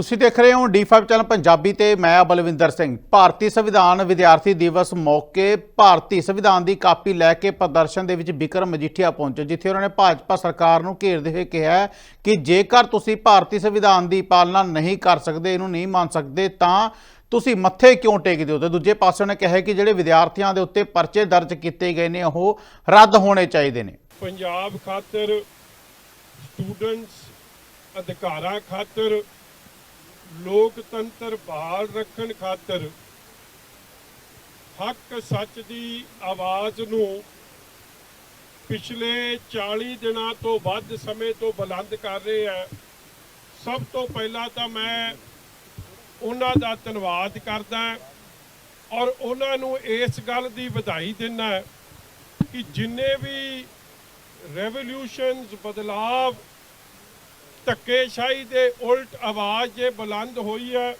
ਤੁਸੀਂ ਦੇਖ ਰਹੇ ਹੋ D5 ਚੈਨਲ ਪੰਜਾਬੀ ਤੇ ਮੈਂ ਬਲਵਿੰਦਰ ਸਿੰਘ। ਭਾਰਤੀ ਸੰਵਿਧਾਨ ਵਿਦਿਆਰਥੀ ਦਿਵਸ ਮੌਕੇ ਭਾਰਤੀ ਸੰਵਿਧਾਨ ਦੀ ਕਾਪੀ ਲੈ ਕੇ ਪ੍ਰਦਰਸ਼ਨ ਦੇ ਵਿੱਚ ਬਿਕਰਮ ਮਜੀਠੀਆ ਪਹੁੰਚੇ, ਜਿੱਥੇ ਉਹਨਾਂ ਨੇ ਭਾਜਪਾ ਸਰਕਾਰ ਨੂੰ ਘੇਰਦੇ ਹੋਏ ਕਿਹਾ ਕਿ ਜੇਕਰ ਤੁਸੀਂ ਭਾਰਤੀ ਸੰਵਿਧਾਨ ਦੀ ਪਾਲਣਾ ਨਹੀਂ ਕਰ ਸਕਦੇ, ਇਹਨੂੰ ਨਹੀਂ ਮੰਨ ਸਕਦੇ, ਤਾਂ ਤੁਸੀਂ ਮੱਥੇ ਕਿਉਂ ਟੇਕਦੇ ਹੋ? ਤੇ ਦੂਜੇ ਪਾਸੇ ਉਹਨੇ ਕਿਹਾ ਕਿ ਜਿਹੜੇ ਵਿਦਿਆਰਥੀਆਂ ਦੇ ਉੱਤੇ ਪਰਚੇ ਦਰਜ ਕੀਤੇ ਗਏ ਨੇ, ਉਹ ਰੱਦ ਹੋਣੇ ਚਾਹੀਦੇ ਨੇ। ਪੰਜਾਬ ਖਾਤਰ ਸਟੂਡੈਂਟਸ ਅਧਿਕਾਰਾਂ ਖਾਤਰ ਲੋਕਤੰਤਰ ਬਹਾਲ ਰੱਖਣ ਖਾਤਰ ਹੱਕ ਸੱਚ ਦੀ ਆਵਾਜ਼ ਨੂੰ ਪਿਛਲੇ 40 ਦਿਨਾਂ ਤੋਂ ਵੱਧ ਸਮੇਂ ਤੋਂ ਬੁਲੰਦ ਕਰ ਰਹੇ ਹੈ। ਸਭ ਤੋਂ ਪਹਿਲਾਂ ਤਾਂ ਮੈਂ ਉਹਨਾਂ ਦਾ ਧੰਨਵਾਦ ਕਰਦਾ ਔਰ ਉਹਨਾਂ ਨੂੰ ਇਸ ਗੱਲ ਦੀ ਵਧਾਈ ਦਿੰਦਾ ਕਿ ਜਿੰਨੇ ਵੀ ਰੈਵੋਲੂਸ਼ਨਸ ਬਦਲਾਵ ਧੱਕੇਸ਼ਾਹੀ ਦੇ ਉਲਟ ਆਵਾਜ਼ ਜੇ ਬੁਲੰਦ ਹੋਈ ਹੈ,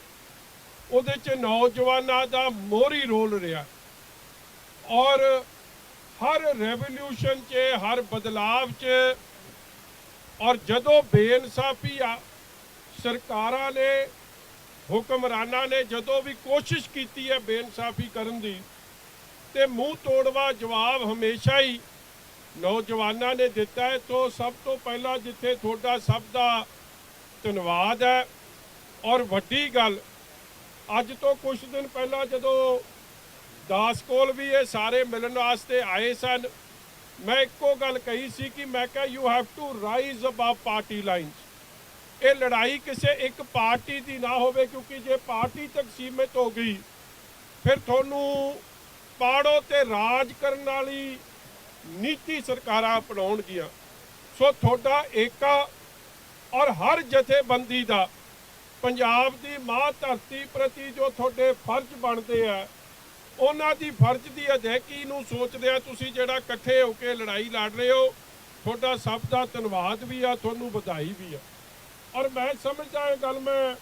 ਉਹਦੇ ਚ ਨੌਜਵਾਨਾਂ ਦਾ ਮੋਹਰੀ ਰੋਲ ਰਿਹਾ। ਔਰ ਹਰ ਰੈਵੋਲੂਸ਼ਨ 'ਚ, ਹਰ ਬਦਲਾਵ 'ਚ, ਔਰ ਜਦੋਂ ਬੇਇਨਸਾਫੀ ਆ, ਸਰਕਾਰਾਂ ਨੇ, ਹੁਕਮਰਾਨਾਂ ਨੇ ਜਦੋਂ ਵੀ ਕੋਸ਼ਿਸ਼ ਕੀਤੀ ਹੈ ਬੇਇਨਸਾਫੀ ਕਰਨ ਦੀ, ਤੇ ਮੂੰਹ ਤੋੜਵਾ ਜਵਾਬ ਹਮੇਸ਼ਾ ਹੀ ਨੌਜਵਾਨਾਂ ਨੇ ਦਿੱਤਾ ਹੈ। ਤੋਂ ਸਭ ਤੋਂ ਪਹਿਲਾਂ ਜਿੱਥੇ ਤੁਹਾਡਾ ਸਭ ਦਾ ਧੰਨਵਾਦ ਹੈ। ਔਰ ਵੱਡੀ ਗੱਲ, ਅੱਜ ਤੋਂ ਕੁਝ ਦਿਨ ਪਹਿਲਾਂ ਜਦੋਂ ਦਾਸ ਕੋਲ ਵੀ ਇਹ ਸਾਰੇ ਮਿਲਣ ਵਾਸਤੇ ਆਏ ਸਨ, ਮੈਂ ਇੱਕੋ ਗੱਲ ਕਹੀ ਸੀ ਕਿ ਮੈਂ ਕਿਹਾ you have to rise above party lines ਇਹ ਲੜਾਈ ਕਿਸੇ ਇੱਕ ਪਾਰਟੀ ਦੀ ਨਾ ਹੋਵੇ, ਕਿਉਂਕਿ ਜੇ ਪਾਰਟੀ ਤੱਕ ਸੀਮਿਤ ਹੋ ਗਈ, ਫਿਰ ਤੁਹਾਨੂੰ ਪਾੜੋ ਤੇ ਰਾਜ ਕਰਨ ਵਾਲੀ ਨੀਤੀ ਸਰਕਾਰਾਂ ਅਪਣਾਉਣਗੀਆਂ ਸੋ ਤੁਹਾਡਾ ਏਕਾ ਔਰ ਹਰ ਜਥੇਬੰਦੀ ਦਾ ਪੰਜਾਬ ਦੀ ਮਾਂ ਧਰਤੀ ਪ੍ਰਤੀ ਜੋ ਤੁਹਾਡੇ ਫਰਜ਼ ਬਣਦੇ ਆ, ਉਹਨਾਂ ਦੀ ਫਰਜ਼ ਦੀ ਅਦਾਇਗੀ ਨੂੰ ਸੋਚਦੇ ਆ ਤੁਸੀਂ ਜਿਹੜਾ ਇਕੱਠੇ ਹੋ ਕੇ ਲੜਾਈ ਲੜ ਰਹੇ ਹੋ, ਤੁਹਾਡਾ ਸਭ ਦਾ ਧੰਨਵਾਦ ਵੀ ਆ, ਤੁਹਾਨੂੰ ਵਧਾਈ ਵੀ ਆ। ਔਰ ਮੈਂ ਸਮਝਦਾ ਇਹ ਗੱਲ ਮੈਂ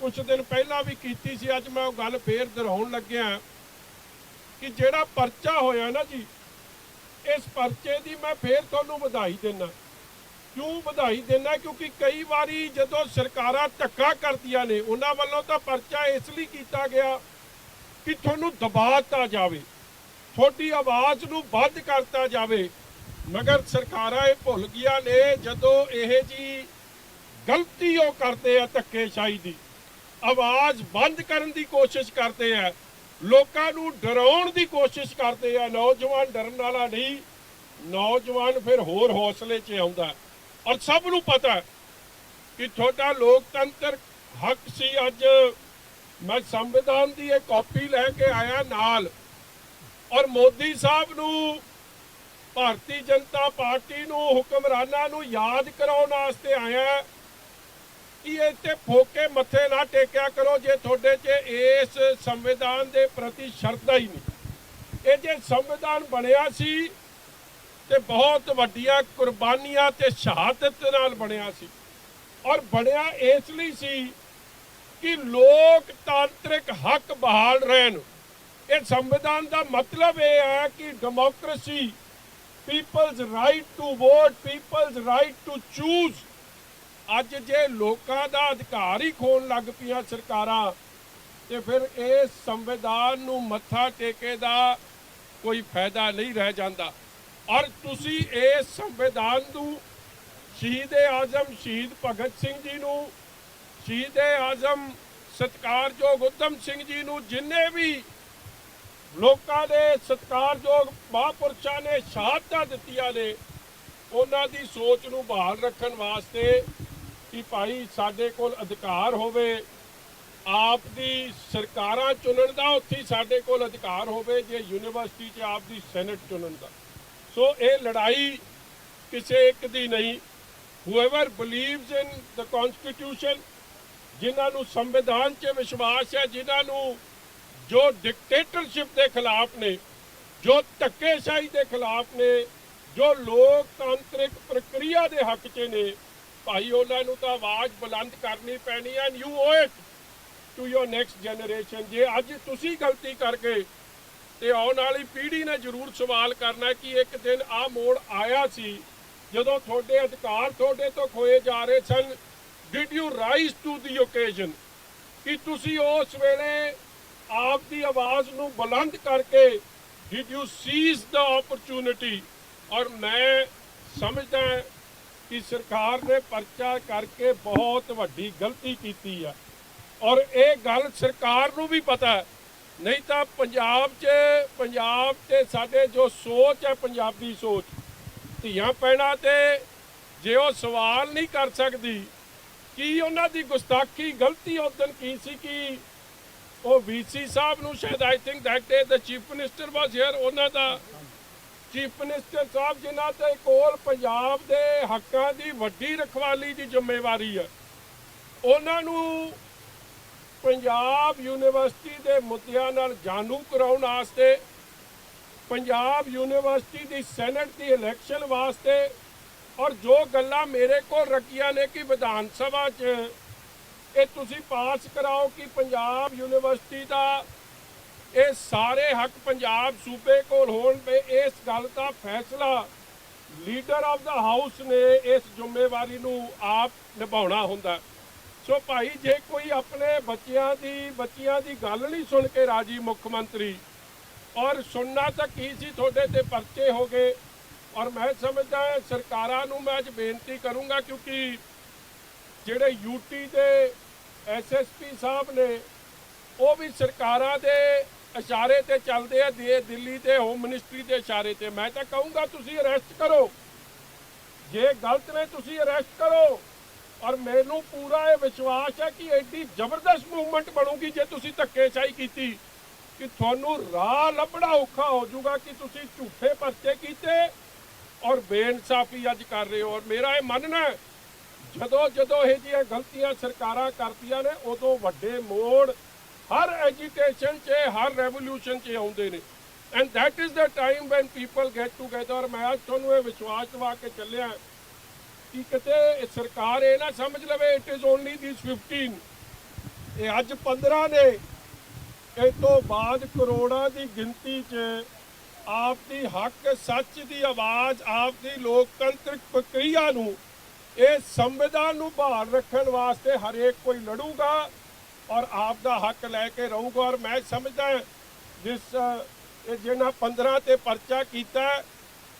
ਕੁਝ ਦਿਨ ਪਹਿਲਾਂ ਵੀ ਕੀਤੀ ਸੀ, ਅੱਜ ਮੈਂ ਉਹ ਗੱਲ ਫੇਰ ਦੁਹਰਾਉਣ ਲੱਗਿਆ ਕਿ ਜਿਹੜਾ ਪਰਚਾ ਹੋਇਆ ਨਾ ਜੀ ਇਸ ਪਰਚੇ ਦੀ ਮੈਂ ਫੇਰ ਤੁਹਾਨੂੰ ਵਧਾਈ ਦਿੰਦਾ ਕਿਉਂ ਵਧਾਈ ਦਿੰਦਾ ਕਿਉਂਕਿ ਕਈ ਵਾਰੀ ਜਦੋਂ ਸਰਕਾਰਾਂ ਧੱਕਾ ਕਰਦੀਆਂ ਨੇ, ਉਹਨਾਂ ਵੱਲੋਂ ਤਾਂ ਪਰਚਾ ਇਸ ਲਈ ਕੀਤਾ ਗਿਆ ਕਿ ਤੁਹਾਨੂੰ ਦਬਾਤਾ ਜਾਵੇ। ਤੁਹਾਡੀ ਆਵਾਜ਼ ਨੂੰ ਬੰਦ ਕਰਤਾ ਜਾਵੇ। ਮਗਰ ਸਰਕਾਰਾਂ ਇਹ ਭੁੱਲ ਗਈਆਂ ਨੇ, ਜਦੋਂ ਇਹ ਜੀ ਗਲਤੀ ਉਹ ਕਰਦੇ ਆ ਧੱਕੇਸ਼ਾਹੀ ਦੀ। ਆਵਾਜ਼ ਬੰਦ ਕਰਨ ਦੀ ਕੋਸ਼ਿਸ਼ ਕਰਦੇ ਆ। ਲੋਕਾਂ ਨੂੰ ਡਰਾਉਣ ਦੀ ਕੋਸ਼ਿਸ਼ ਕਰਦੇ ਆ, ਨੌਜਵਾਨ ਡਰਨ ਵਾਲਾ ਨਹੀਂ, ਨੌਜਵਾਨ ਫਿਰ ਹੋਰ ਹੌਸਲੇ 'ਚ ਆਉਂਦਾ। ਔਰ ਸਭ ਨੂੰ ਪਤਾ ਕਿ ਤੁਹਾਡਾ ਲੋਕਤੰਤਰ ਹੱਕ ਸੀ ਅੱਜ। ਮੈਂ ਸੰਵਿਧਾਨ ਦੀ ਇਹ ਕਾਪੀ ਲੈ ਕੇ ਆਇਆ ਨਾਲ। ਔਰ ਮੋਦੀ ਸਾਹਿਬ ਨੂੰ, ਭਾਰਤੀ ਜਨਤਾ ਪਾਰਟੀ ਨੂੰ, ਹੁਕਮਰਾਨਾਂ ਨੂੰ ਯਾਦ ਕਰਾਉਣ ਵਾਸਤੇ ਆਇਆ। ਇਹ ਤੇ ਫੋਕੇ ਮੱਥੇ ਨਾ ਟੇਕਿਆ ਕਰੋ ਜੇ ਤੁਹਾਡੇ 'ਚ ਇਸ ਸੰਵਿਧਾਨ ਦੇ ਪ੍ਰਤੀ ਸ਼ਰਧਾ ਹੀ ਨਹੀਂ। ਇਹ ਜੇ ਸੰਵਿਧਾਨ ਬਣਿਆ ਸੀ ਤੇ ਬਹੁਤ ਵੱਡੀਆਂ ਕੁਰਬਾਨੀਆਂ ਤੇ ਸ਼ਹਾਦਤ ਨਾਲ ਬਣਿਆ ਸੀ। ਔਰ ਬਣਿਆ ਇਸ ਲਈ ਸੀ ਕਿ ਲੋਕਤਾਂਤਰਿਕ ਹੱਕ ਬਹਾਲ ਰਹਿਣ। ਇਹ ਸੰਵਿਧਾਨ ਦਾ ਮਤਲਬ ਇਹ ਹੈ ਕਿ democracy people's right to vote people's right to choose ਅੱਜ ਜੇ ਲੋਕਾਂ ਦਾ ਅਧਿਕਾਰ ਹੀ ਖੋਣ ਲੱਗ ਪਈਆਂ ਸਰਕਾਰਾਂ, ਤੇ ਫਿਰ ਇਸ ਸੰਵਿਧਾਨ ਨੂੰ ਮੱਥਾ ਟੇਕੇ ਦਾ ਕੋਈ ਫਾਇਦਾ ਨਹੀਂ ਰਹਿ ਜਾਂਦਾ। ਔਰ ਤੁਸੀਂ ਇਸ ਸੰਵਿਧਾਨ ਨੂੰ ਸ਼ਹੀਦ ਆਜ਼ਮ ਸ਼ਹੀਦ ਭਗਤ ਸਿੰਘ ਜੀ ਨੂੰ, ਸ਼ਹੀਦ ਆਜ਼ਮ ਸਤਕਾਰਯੋਗ ਉਤਮ ਸਿੰਘ ਜੀ ਨੂੰ, ਜਿੰਨੇ ਵੀ ਲੋਕਾਂ ਦੇ ਸਤਕਾਰਯੋਗ ਮਹਾਂਪੁਰਸ਼ਾਂ ਨੇ ਸ਼ਹਾਦਤਾਂ ਦਿੱਤੀਆਂ ਨੇ, ਉਹਨਾਂ ਦੀ ਸੋਚ ਨੂੰ ਬਹਾਲ ਰੱਖਣ ਵਾਸਤੇ ਕਿ ਭਾਈ ਸਾਡੇ ਕੋਲ ਅਧਿਕਾਰ ਹੋਵੇ, ਆਪ ਦੀ ਸਰਕਾਰਾਂ ਚੁਣਨ ਦਾ, ਉੱਥੇ ਸਾਡੇ ਕੋਲ ਅਧਿਕਾਰ ਹੋਵੇ, ਜੇ ਯੂਨੀਵਰਸਿਟੀ 'ਚ ਆਪ ਦੀ ਸੈਨੇਟ ਚੁਣਨ ਦਾ। ਸੋ ਇਹ ਲੜਾਈ ਕਿਸੇ ਇੱਕ ਦੀ ਨਹੀਂ। Whoever believes in the constitution, ਜਿਨ੍ਹਾਂ ਨੂੰ ਸੰਵਿਧਾਨ 'ਚ ਵਿਸ਼ਵਾਸ ਹੈ, ਜਿਨ੍ਹਾਂ ਨੂੰ ਜੋ ਡਿਕਟੇਟਰਸ਼ਿਪ ਦੇ ਖਿਲਾਫ ਨੇ, ਜੋ ਧੱਕੇਸ਼ਾਹੀ ਦੇ ਖਿਲਾਫ ਨੇ, ਜੋ ਲੋਕਤਾਂਤਰਿਕ ਪ੍ਰਕਿਰਿਆ ਦੇ ਹੱਕ 'ਚ ਨੇ ਭਾਈ, ਉਹਨਾਂ ਨੂੰ ਤਾਂ ਆਵਾਜ਼ ਬੁਲੰਦ ਕਰਨੀ ਪੈਣੀ ਹੈ। You owe it to your next generation ਜੇ ਅੱਜ ਤੁਸੀਂ ਗਲਤੀ ਕਰਕੇ ਤੇ ਆਉਣ ਵਾਲੀ ਪੀੜ੍ਹੀ ਨੇ ਜ਼ਰੂਰ ਸਵਾਲ ਕਰਨਾ ਕਿ ਇੱਕ ਦਿਨ ਆ ਮੋੜ ਆਇਆ ਸੀ, ਜਦੋਂ ਤੁਹਾਡੇ ਅਧਿਕਾਰ ਤੁਹਾਡੇ ਤੋਂ ਖੋਏ ਜਾ ਰਹੇ ਸਨ did you rise to the occasion ਕਿ ਤੁਸੀਂ ਉਸ ਵੇਲੇ ਆਪ ਦੀ ਆਵਾਜ਼ ਨੂੰ ਬੁਲੰਦ ਕਰਕੇ did you seize the opportunity ਔਰ ਮੈਂ ਸਮਝਦਾ ਕਿ ਸਰਕਾਰ ਨੇ ਪਰਚਾ ਕਰਕੇ ਬਹੁਤ ਵੱਡੀ ਗਲਤੀ ਕੀਤੀ ਆ। ਔਰ ਇਹ ਗੱਲ ਸਰਕਾਰ ਨੂੰ ਵੀ ਪਤਾ ਹੈ। ਨਹੀਂ ਤਾਂ ਪੰਜਾਬ 'ਚ, ਪੰਜਾਬ 'ਤੇ ਸਾਡੇ ਜੋ ਸੋਚ ਹੈ, ਪੰਜਾਬੀ ਸੋਚ, ਧੀਆਂ ਪੈਣਾ ਤੇ ਜੇ ਉਹ ਸਵਾਲ ਨਹੀਂ ਕਰ ਸਕਦੀ, ਕੀ ਉਹਨਾਂ ਦੀ ਗੁਸਤਾਖੀ ਗਲਤੀ ਉਦੋਂ ਕੀ ਸੀ ਕਿ ਉਹ ਵੀਸੀ ਸਾਹਿਬ ਨੂੰ ਸ਼ਾਇਦ I think that day the chief minister was here ਉਹਨਾਂ ਦਾ ਚੀਫ ਮਿਨਿਸਟਰ ਸਾਹਿਬ, ਜਿਨ੍ਹਾਂ ਦੇ ਕੋਲ ਪੰਜਾਬ ਦੇ ਹੱਕਾਂ ਦੀ ਵੱਡੀ ਰਖਵਾਲੀ ਦੀ ਜ਼ਿੰਮੇਵਾਰੀ ਹੈ, ਉਹਨਾਂ ਨੂੰ ਪੰਜਾਬ ਯੂਨੀਵਰਸਿਟੀ ਦੇ ਮੁੱਦਿਆਂ ਨਾਲ ਜਾਣੂ ਕਰਾਉਣ ਵਾਸਤੇ, ਪੰਜਾਬ ਯੂਨੀਵਰਸਿਟੀ ਦੀ ਸੈਨੇਟ ਦੀ ਇਲੈਕਸ਼ਨ ਵਾਸਤੇ, ਔਰ ਜੋ ਗੱਲਾਂ ਮੇਰੇ ਕੋਲ ਰੱਖੀਆਂ ਨੇ ਕਿ ਵਿਧਾਨ ਸਭਾ 'ਚ ਇਹ ਤੁਸੀਂ ਪਾਸ ਕਰਾਓ ਕਿ ਪੰਜਾਬ ਯੂਨੀਵਰਸਿਟੀ ਦਾ ਇਹ ਸਾਰੇ ਹੱਕ ਪੰਜਾਬ ਸੂਬੇ ਕੋਲ ਹੋਣ ਤੇ ਇਸ ਗੱਲ ਦਾ ਫੈਸਲਾ ਲੀਡਰ ਆਫ ਦਾ ਹਾਊਸ ਨੇ ਇਸ ਜ਼ਿੰਮੇਵਾਰੀ ਨੂੰ ਆਪ ਨਿਭਾਉਣਾ ਹੁੰਦਾ ਸੋ ਭਾਈ, ਜੇ ਕੋਈ ਆਪਣੇ ਬੱਚਿਆਂ ਦੀ ਬੱਚਿਆਂ ਦੀ ਗੱਲ ਨਹੀਂ ਸੁਣ ਕੇ ਰਾਜੀ ਮੁੱਖ ਮੰਤਰੀ, ਔਰ ਸੁਣਨਾ ਤਾਂ ਕੀ ਸੀ ਤੁਹਾਡੇ ਤੇ ਪਰਚੇ ਹੋ ਗਏ, ਔਰ ਮੈਂ ਸਮਝਦਾ ਸਰਕਾਰਾਂ ਨੂੰ ਮੈਂ ਅੱਜ ਬੇਨਤੀ ਕਰੂੰਗਾ ਕਿਉਂਕਿ ਜਿਹੜੇ ਯੂਟੀ ਦੇ ਐਸਐਸਪੀ ਸਾਹਿਬ ਨੇ, ਉਹ ਵੀ ਸਰਕਾਰਾਂ ਦੇ ਇਸ਼ਾਰੇ ਤੇ ਚੱਲਦੇ ਆ ਦੇ ਦਿੱਲੀ ਦੇ ਹੋਮ ਮਿਨਿਸਟਰੀ ਦੇ ਇਸ਼ਾਰੇ ਤੇ। ਮੈਂ ਤਾਂ ਕਹੂੰਗਾ, ਤੁਸੀਂ ਅਰੈਸਟ ਕਰੋ। ਜੇ ਗਲਤ ਨੇ, ਤੁਸੀਂ ਅਰੈਸਟ ਕਰੋ। ਔਰ ਮੈਨੂੰ ਪੂਰਾ ਇਹ ਵਿਸ਼ਵਾਸ ਹੈ ਕਿ ਐਡੀ ਜ਼ਬਰਦਸਤ ਮੂਵਮੈਂਟ ਬਣੂਗੀ ਜੇ ਤੁਸੀਂ ਧੱਕੇਸ਼ਾਹੀ ਕੀਤੀ, ਕਿ ਤੁਹਾਨੂੰ ਰਾਹ ਲੱਭਣਾ ਔਖਾ ਹੋ ਜਾਊਗਾ ਕਿ ਤੁਸੀਂ ਝੂਠੇ ਪਰਚੇ ਕੀਤੇ ਔਰ ਬੇਇਨਸਾਫੀ ਅੱਜ ਕਰ ਰਹੇ ਹੋ। ਔਰ ਮੇਰਾ ਇਹ ਮੰਨਣਾ ਜਦੋਂ ਜਦੋਂ ਇਹ ਜਿਹੀਆਂ ਗਲਤੀਆਂ ਸਰਕਾਰਾਂ ਕਰਦੀਆਂ ਨੇ, ਉਦੋਂ ਵੱਡੇ ਮੋੜ ਹਰ ਐਜੀਟੇਸ਼ਨ 'ਚ, ਹਰ ਰੈਵੋਲੂਸ਼ਨ 'ਚ ਆਉਂਦੇ ਨੇ। And that is the time when people get together ਮੈਂ ਅੱਜ ਤੁਹਾਨੂੰ ਇਹ ਵਿਸ਼ਵਾਸ ਦਿਵਾ ਕੇ ਚੱਲਿਆ ਕਿ ਕਿਤੇ ਸਰਕਾਰ ਇਹ ਨਾ ਸਮਝ ਲਵੇ ਇਟ ਇਜ਼ ਓਨਲੀ ਥੀਸ 15 ਇਹ ਅੱਜ 15 ਨੇ। ਇਹ ਤੋਂ ਬਾਅਦ ਕਰੋੜਾਂ ਦੀ ਗਿਣਤੀ 'ਚ ਆਪ ਦੀ ਹੱਕ, ਸੱਚ ਦੀ ਆਵਾਜ਼ ਆਪ ਦੀ ਲੋਕਤੰਤਰਿਕ ਪ੍ਰਕਿਰਿਆ ਨੂੰ, ਇਹ ਸੰਵਿਧਾਨ ਨੂੰ ਬਹਾਲ ਰੱਖਣ ਵਾਸਤੇ ਹਰੇਕ ਕੋਈ ਲੜੂਗਾ। ਔਰ ਆਪ ਦਾ ਹੱਕ ਲੈ ਕੇ ਰਹੂਗਾ। ਔਰ ਮੈਂ ਸਮਝਦਾ ਜਿਸ ਇਹ ਜਿਹਨਾਂ 15 ਤੇ ਪਰਚਾ ਕੀਤਾ,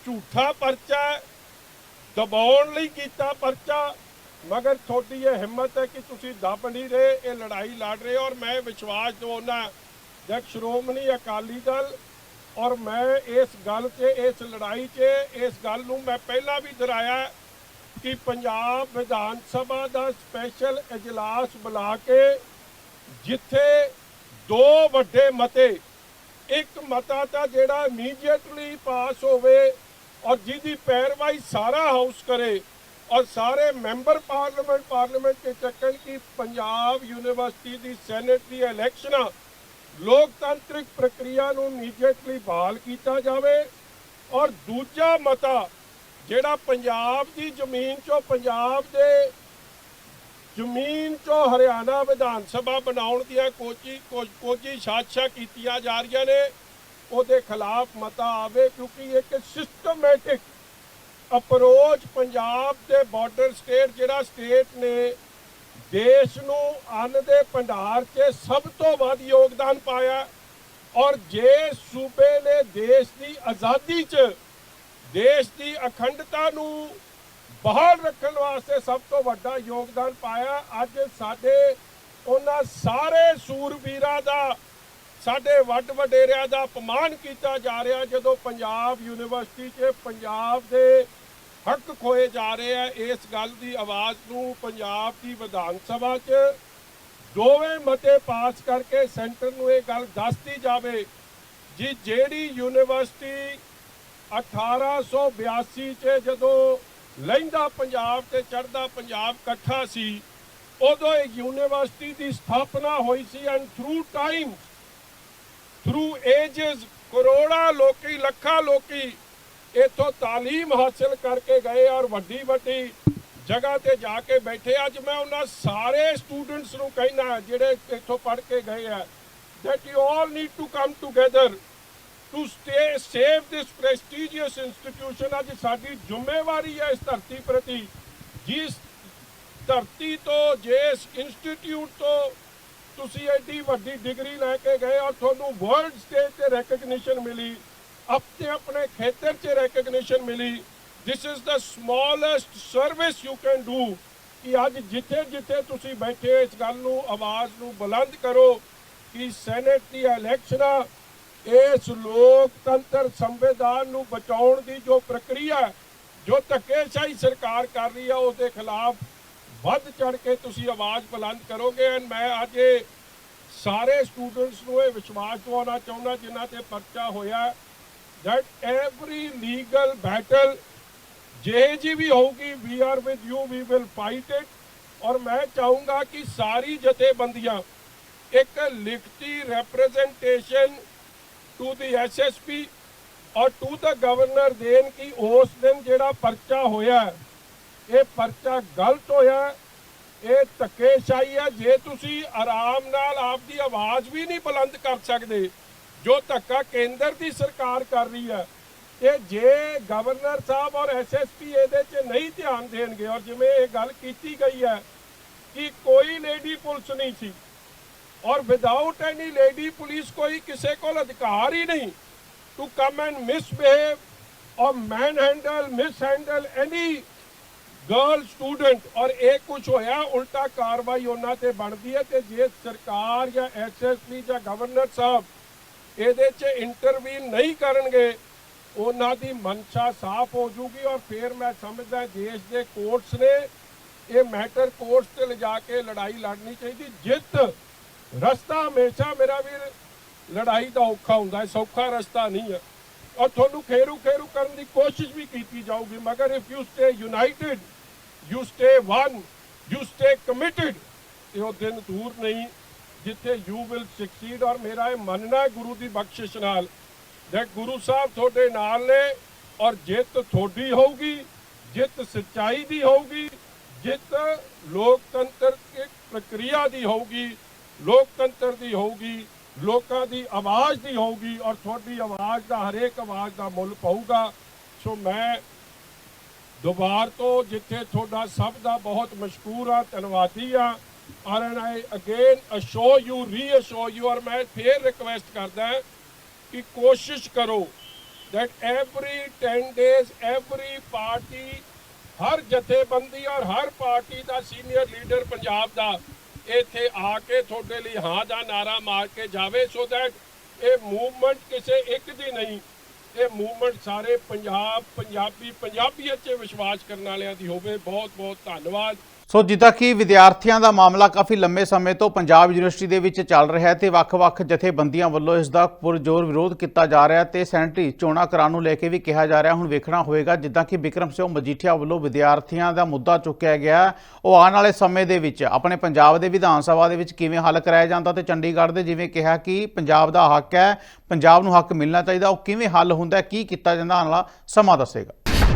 ਝੂਠਾ ਪਰਚਾ, ਦਬਾਉਣ ਲਈ ਕੀਤਾ ਪਰਚਾ, ਮਗਰ ਤੁਹਾਡੀ ਇਹ ਹਿੰਮਤ ਹੈ ਕਿ ਤੁਸੀਂ ਦੱਬ ਨਹੀਂ ਰਹੇ, ਇਹ ਲੜਾਈ ਲੜ ਰਹੇ ਔਰ ਮੈਂ ਵਿਸ਼ਵਾਸ ਦਿਵਾਉਣਾ ਜਦ ਸ਼੍ਰੋਮਣੀ ਅਕਾਲੀ ਦਲ, ਔਰ ਮੈਂ ਇਸ ਗੱਲ 'ਤੇ, ਇਸ ਲੜਾਈ 'ਚ ਇਸ ਗੱਲ ਨੂੰ ਮੈਂ ਪਹਿਲਾਂ ਵੀ ਦੁਹਰਾਇਆ ਕਿ ਪੰਜਾਬ ਵਿਧਾਨ ਸਭਾ ਦਾ ਸਪੈਸ਼ਲ ਇਜਲਾਸ ਬੁਲਾ ਕੇ ਜਿੱਥੇ ਦੋ ਵੱਡੇ ਮਤੇ, ਇੱਕ ਮਤਾ ਤਾਂ ਜਿਹੜਾ ਇਮੀਡੀਏਟਲੀ ਪਾਸ ਹੋਵੇ ਔਰ ਜਿਹਦੀ ਪੈਰਵਾਈ ਸਾਰਾ ਹਾਊਸ ਕਰੇ ਔਰ ਸਾਰੇ ਮੈਂਬਰ ਪਾਰਲੀਮੈਂਟ ਪਾਰਲੀਮੈਂਟ ਕੇ ਚੱਕਣ ਕਿ ਪੰਜਾਬ ਯੂਨੀਵਰਸਿਟੀ ਦੀ ਸੈਨੇਟ ਦੀ ਇਲੈਕਸ਼ਨਾਂ ਲੋਕਤੰਤਰਿਕ ਪ੍ਰਕਿਰਿਆ ਨੂੰ ਇਮੀਡੀਏਟਲੀ ਬਹਾਲ ਕੀਤਾ ਜਾਵੇ ਔਰ ਦੂਜਾ ਮਤਾ ਜਿਹੜਾ ਪੰਜਾਬ ਦੀ ਜ਼ਮੀਨ ਚੋਂ ਪੰਜਾਬ ਦੇ ਜ਼ਮੀਨ ਚੋਂ ਹਰਿਆਣਾ ਵਿਧਾਨ ਸਭਾ ਬਣਾਉਣ ਦੀਆਂ ਕੋਚੀ ਕੋ- ਕੋਚੀ ਸਾਜ਼ਿਸ਼ਾਂ ਕੀਤੀਆਂ ਜਾ ਰਹੀਆਂ ਨੇ। ਉਹਦੇ ਖਿਲਾਫ ਮਤਾ ਆਵੇ ਕਿਉਂਕਿ ਇੱਕ ਸਿਸਟਮੈਟਿਕ ਅਪਰੋਚ ਪੰਜਾਬ ਦੇ ਬਾਰਡਰ ਸਟੇਟ ਜਿਹੜਾ ਸਟੇਟ ਨੇ, ਦੇਸ਼ ਨੂੰ ਅੰਨ ਦੇ ਭੰਡਾਰ 'ਚ ਸਭ ਤੋਂ ਵੱਧ ਯੋਗਦਾਨ ਪਾਇਆ। ਔਰ ਜੇ ਸੂਬੇ ਨੇ ਦੇਸ਼ ਦੀ ਆਜ਼ਾਦੀ 'ਚ, ਦੇਸ਼ ਦੀ ਅਖੰਡਤਾ ਨੂੰ ਬਹਾਲ ਰੱਖਣ ਵਾਸਤੇ ਸਭ ਤੋਂ ਵੱਡਾ ਯੋਗਦਾਨ ਪਾਇਆ ਅੱਜ ਸਾਡੇ ਉਹਨਾਂ ਸਾਰੇ ਸੂਰਬੀਰਾਂ ਦਾ, ਸਾਡੇ ਵੱਡ ਵਡੇਰਿਆਂ ਦਾ ਅਪਮਾਨ ਕੀਤਾ ਜਾ ਰਿਹਾ ਜਦੋਂ ਪੰਜਾਬ ਯੂਨੀਵਰਸਿਟੀ 'ਚ ਪੰਜਾਬ ਦੇ ਹੱਕ ਖੋਏ ਜਾ ਰਹੇ ਆ। ਇਸ ਗੱਲ ਦੀ ਆਵਾਜ਼ ਨੂੰ ਪੰਜਾਬ ਦੀ ਵਿਧਾਨ ਸਭਾ 'ਚ ਦੋਵੇਂ ਮਤੇ ਪਾਸ ਕਰਕੇ ਸੈਂਟਰ ਨੂੰ ਇਹ ਗੱਲ ਦੱਸਦੀ ਜਾਵੇ ਜੀ, ਜਿਹੜੀ ਯੂਨੀਵਰਸਿਟੀ 1882 ਚ ਜਦੋਂ ਲਹਿੰਦਾ ਪੰਜਾਬ ਤੇ ਚੜਦਾ ਪੰਜਾਬ ਇਕੱਠਾ ਸੀ। ਉਦੋਂ ਇਹ ਯੂਨੀਵਰਸਿਟੀ ਦੀ ਸਥਾਪਨਾ ਹੋਈ ਸੀ and through time through ages ਕਰੋੜਾਂ ਲੋਕੀ, ਲੱਖਾਂ ਲੋਕੀ ਇੱਥੋਂ ਤਾਲੀਮ ਹਾਸਲ ਕਰਕੇ ਗਏ ਔਰ ਵੱਡੀ ਵੱਡੀ ਜਗ੍ਹਾ ਤੇ ਜਾ ਕੇ ਬੈਠੇ। ਅੱਜ ਮੈਂ ਉਹਨਾਂ ਸਾਰੇ ਸਟੂਡੈਂਟਸ ਨੂੰ ਕਹਿਣਾ ਜਿਹੜੇ ਇੱਥੋਂ ਪੜ੍ਹ ਕੇ ਗਏ ਆ, that you all need to come together to stay save this prestigious institution ਅੱਜ ਸਾਡੀ ਜ਼ਿੰਮੇਵਾਰੀ ਹੈ ਇਸ ਧਰਤੀ ਪ੍ਰਤੀ ਜਿਸ ਧਰਤੀ ਤੋਂ ਜਿਸ ਇੰਸਟੀਟਿਊਟ ਤੋਂ ਤੁਸੀਂ ਐਡੀ ਵੱਡੀ ਡਿਗਰੀ ਲੈ ਕੇ ਗਏ ਔਰ ਤੁਹਾਨੂੰ ਵਰਲਡ ਸਟੇਜ ਤੇ ਰੈਕਗਨੀਸ਼ਨ ਮਿਲੀ ਆਪਣੇ ਆਪਣੇ ਖੇਤਰ 'ਚ ਰੈਕਗਨੀਸ਼ਨ ਮਿਲੀ। This is the smallest service you can do ਕਿ ਅੱਜ ਜਿੱਥੇ ਜਿੱਥੇ ਤੁਸੀਂ ਬੈਠੇ ਹੋ, ਇਸ ਗੱਲ ਨੂੰ ਆਵਾਜ਼ ਨੂੰ ਬੁਲੰਦ ਕਰੋ ਕਿ ਸੈਨੇਟ ਦੀ ਇਲੈਕਸ਼ਨਾਂ ਇਸ ਲੋਕਤੰਤਰ ਸੰਵਿਧਾਨ ਨੂੰ ਬਚਾਉਣ ਦੀ ਜੋ ਪ੍ਰਕਿਰਿਆ ਜੋ ਧੱਕੇਸ਼ਾਹੀ ਸਰਕਾਰ ਕਰ ਰਹੀ ਹੈ, ਉਹਦੇ ਖਿਲਾਫ ਵੱਧ ਚੜ ਕੇ ਤੁਸੀਂ ਆਵਾਜ਼ ਬੁਲੰਦ ਕਰੋਗੇ। ਐਂਡ ਮੈਂ ਅੱਜ ਇਹ ਸਾਰੇ ਸਟੂਡੈਂਟਸ ਨੂੰ ਇਹ ਵਿਸ਼ਵਾਸ ਦਿਵਾਉਣਾ ਚਾਹੁੰਦਾ, ਜਿਨ੍ਹਾਂ ਤੇ ਪਰਚਾ ਹੋਇਆ that every legal battle, ਜਿਹੇ ਜੀ ਵੀ ਹੋਊਗੀ we are with you we will fight it ਔਰ ਮੈਂ ਚਾਹੂੰਗਾ ਕਿ ਸਾਰੀ ਜਥੇਬੰਦੀਆਂ ਇੱਕ ਲਿਖਤੀ ਰਿਪਰੈਜ਼ੈਂਟੇਸ਼ਨ ਟੂ ਦੀ ਐਸਐਸਪੀ ਔਰ ਟੂ ਦਾ ਗਵਰਨਰ ਦੇਣ ਕਿ ਉਸ ਦਿਨ ਜਿਹੜਾ ਪਰਚਾ ਹੋਇਆ ਇਹ ਪਰਚਾ ਗਲਤ ਹੋਇਆ ਇਹ ਧੱਕੇਸ਼ਾਹੀ ਹੈ। ਜੇ ਤੁਸੀਂ ਆਰਾਮ ਨਾਲ ਆਪਦੀ ਆਵਾਜ਼ ਵੀ ਨਹੀਂ ਬੁਲੰਦ ਕਰ ਸਕਦੇ, ਜੋ ਧੱਕਾ ਕੇਂਦਰ ਦੀ ਸਰਕਾਰ ਕਰ ਰਹੀ ਹੈ ਇਹ ਜੇ ਗਵਰਨਰ ਸਾਹਿਬ ਔਰ ਐਸਐਸਪੀ ਇਹਦੇ 'ਚ ਨਹੀਂ ਧਿਆਨ ਦੇਣਗੇ, ਔਰ ਜਿਵੇਂ ਇਹ ਗੱਲ ਕੀਤੀ ਗਈ ਹੈ ਕਿ ਕੋਈ ਲੇਡੀ ਪੁਲਿਸ ਨਹੀਂ ਸੀ ਔਰ ਵਿਦਆਊਟ ਐਨੀ ਲੇਡੀ ਪੁਲਿਸ ਕੋਈ ਕਿਸੇ ਕੋਲ ਅਧਿਕਾਰ ਹੀ ਨਹੀਂ ਟੂ ਕਮ ਐਂਡ ਮਿਸਬਿਹੇਵ ਔਰ manhandle mishandle any girl student ਔਰ ਇਹ ਕੁਝ ਹੋਇਆ, ਉਲਟਾ ਕਾਰਵਾਈ ਉਹਨਾਂ ਤੇ ਬਣਦੀ ਹੈ ਤੇ ਜੇ ਸਰਕਾਰ ਜਾਂ ਐਸਐਸਪੀ ਜਾਂ ਗਵਰਨਰ ਸਾਹਿਬ ਇਹਦੇ 'ਚ ਇੰਟਰਵੀਨ ਨਹੀਂ ਕਰਨਗੇ, ਉਹਨਾਂ ਦੀ ਮਨਸ਼ਾ ਸਾਫ਼ ਹੋ ਜੂਗੀ। ਔਰ ਫਿਰ ਮੈਂ ਸਮਝਦਾ ਦੇਸ਼ ਦੇ ਕੋਰਟਸ ਨੇ ਇਹ ਮੈਟਰ ਕੋਰਟਸ ਤੇ ਲਿਜਾ ਕੇ ਲੜਾਈ ਲੜਨੀ ਚਾਹੀਦੀ। ਜਿੱਤ ਰਸਤਾ ਹਮੇਸ਼ਾ ਮੇਰਾ ਵੀਰ, ਲੜਾਈ ਦਾ ਔਖਾ ਹੁੰਦਾ ਹੈ, ਸੌਖਾ ਰਸਤਾ ਨਹੀਂ ਹੈ। ਔਰ ਤੁਹਾਨੂੰ ਖੇਰੂ ਖੇਰੂ ਕਰਨ ਦੀ ਕੋਸ਼ਿਸ਼ ਵੀ ਕੀਤੀ ਜਾਊਗੀ, ਮਗਰ if you stay united you stay one you stay committed ਇਹ ਉਹ ਦਿਨ ਦੂਰ ਨਹੀਂ, ਜਿੱਥੇ ਯੂ ਵਿਲ ਸਕਸੀਡ ਔਰ ਮੇਰਾ ਇਹ ਮੰਨਣਾ ਹੈ ਗੁਰੂ ਦੀ ਬਖਸ਼ਿਸ਼ ਨਾਲ ਕਿ ਗੁਰੂ ਸਾਹਿਬ ਤੁਹਾਡੇ ਨਾਲ ਨੇ, ਔਰ ਜਿੱਤ ਤੁਹਾਡੀ ਹੋਊਗੀ, ਜਿੱਤ ਸੱਚਾਈ ਦੀ ਹੋਊਗੀ, ਜਿੱਤ ਲੋਕਤੰਤਰ ਦੀ ਪ੍ਰਕਿਰਿਆ ਦੀ ਹੋਊਗੀ। ਲੋਕਤੰਤਰ ਦੀ ਹੋਊਗੀ, ਲੋਕਾਂ ਦੀ ਆਵਾਜ਼ ਦੀ ਹੋਊਗੀ ਔਰ ਤੁਹਾਡੀ ਆਵਾਜ਼ ਦਾ ਹਰੇਕ ਆਵਾਜ਼ ਦਾ ਮੁੱਲ ਪਊਗਾ। ਸੋ ਮੈਂ ਦੁਬਾਰ ਤੋਂ ਜਿੱਥੇ ਤੁਹਾਡਾ ਸਭ ਦਾ ਬਹੁਤ ਮਸ਼ਕੂਰ ਆ, ਧੰਨਵਾਦੀ ਆ ਔਰ ਆਈ ਅਗੇਨ ਅਸ਼ੋ ਯੂ ਰੀ ਰੀਅਸ਼ੋਰ ਯੂ ਔਰ ਮੈਂ ਫੇਰ ਰਿਕਵੈਸਟ ਕਰਦਾ ਕਿ ਕੋਸ਼ਿਸ਼ ਕਰੋ that every 10 days, every party, ਹਰ ਜਥੇਬੰਦੀ ਔਰ ਹਰ ਪਾਰਟੀ ਦਾ ਸੀਨੀਅਰ ਲੀਡਰ ਪੰਜਾਬ ਦਾ ਇੱਥੇ ਆ ਕੇ ਤੁਹਾਡੇ ਲਈ ਹਾਂ ਦਾ ਨਾਰਾ ਮਾਰ ਕੇ ਜਾਵੇ ਸੋ ਦੈਟ ਇਹ ਮੂਵਮੈਂਟ ਕਿਸੇ ਇੱਕ ਦੀ ਨਹੀਂ, ਇਹ ਮੂਵਮੈਂਟ ਸਾਰੇ ਪੰਜਾਬ, ਪੰਜਾਬੀ, ਪੰਜਾਬੀਅਤ 'ਚ ਵਿਸ਼ਵਾਸ ਕਰਨ ਵਾਲਿਆਂ ਦੀ ਹੋਵੇ। ਬਹੁਤ ਬਹੁਤ ਧੰਨਵਾਦ। ਸੋ ਜਿੱਦਾਂ ਕਿ ਵਿਦਿਆਰਥੀਆਂ ਦਾ ਮਾਮਲਾ ਕਾਫੀ ਲੰਮੇ ਸਮੇਂ ਤੋਂ ਪੰਜਾਬ ਯੂਨੀਵਰਸਿਟੀ ਦੇ ਵਿੱਚ ਚੱਲ ਰਿਹਾ ਹੈ ਤੇ ਵੱਖ-ਵੱਖ ਜਥੇਬੰਦੀਆਂ ਵੱਲੋਂ ਇਸ ਦਾ ਪੁਰਜ਼ੋਰ ਵਿਰੋਧ ਕੀਤਾ ਜਾ ਰਿਹਾ ਤੇ ਸੈਨੇਟਰੀ ਚੋਣਾਂ ਕਰਾਉਣ ਨੂੰ ਲੈ ਕੇ ਵੀ ਕਿਹਾ ਜਾ ਰਿਹਾ, ਹੁਣ ਵੇਖਣਾ ਹੋਵੇਗਾ। ਜਿੱਦਾਂ ਕਿ ਵਿਕਰਮ ਸਿੰਘ ਮਜੀਠੀਆ ਵੱਲੋਂ ਵਿਦਿਆਰਥੀਆਂ ਦਾ ਮੁੱਦਾ ਚੁੱਕਿਆ ਗਿਆ ਉਹ ਆਉਣ ਵਾਲੇ ਸਮੇਂ ਦੇ ਵਿੱਚ ਆਪਣੇ ਪੰਜਾਬ ਦੇ ਵਿਧਾਨ ਸਭਾ ਦੇ ਵਿੱਚ ਕਿਵੇਂ ਹੱਲ ਕਰਾਇਆ ਜਾਂਦਾ ਤੇ ਚੰਡੀਗੜ੍ਹ ਦੇ ਜਿਵੇਂ ਕਿਹਾ ਕਿ ਪੰਜਾਬ ਦਾ ਹੱਕ ਹੈ, ਪੰਜਾਬ ਨੂੰ ਹੱਕ ਮਿਲਣਾ ਚਾਹੀਦਾ, ਉਹ ਕਿਵੇਂ ਹੱਲ ਹੁੰਦਾ, ਕੀ ਕੀਤਾ ਜਾਂਦਾ, ਆਉਣ ਵਾਲਾ ਸਮਾਂ ਦੱਸੇਗਾ।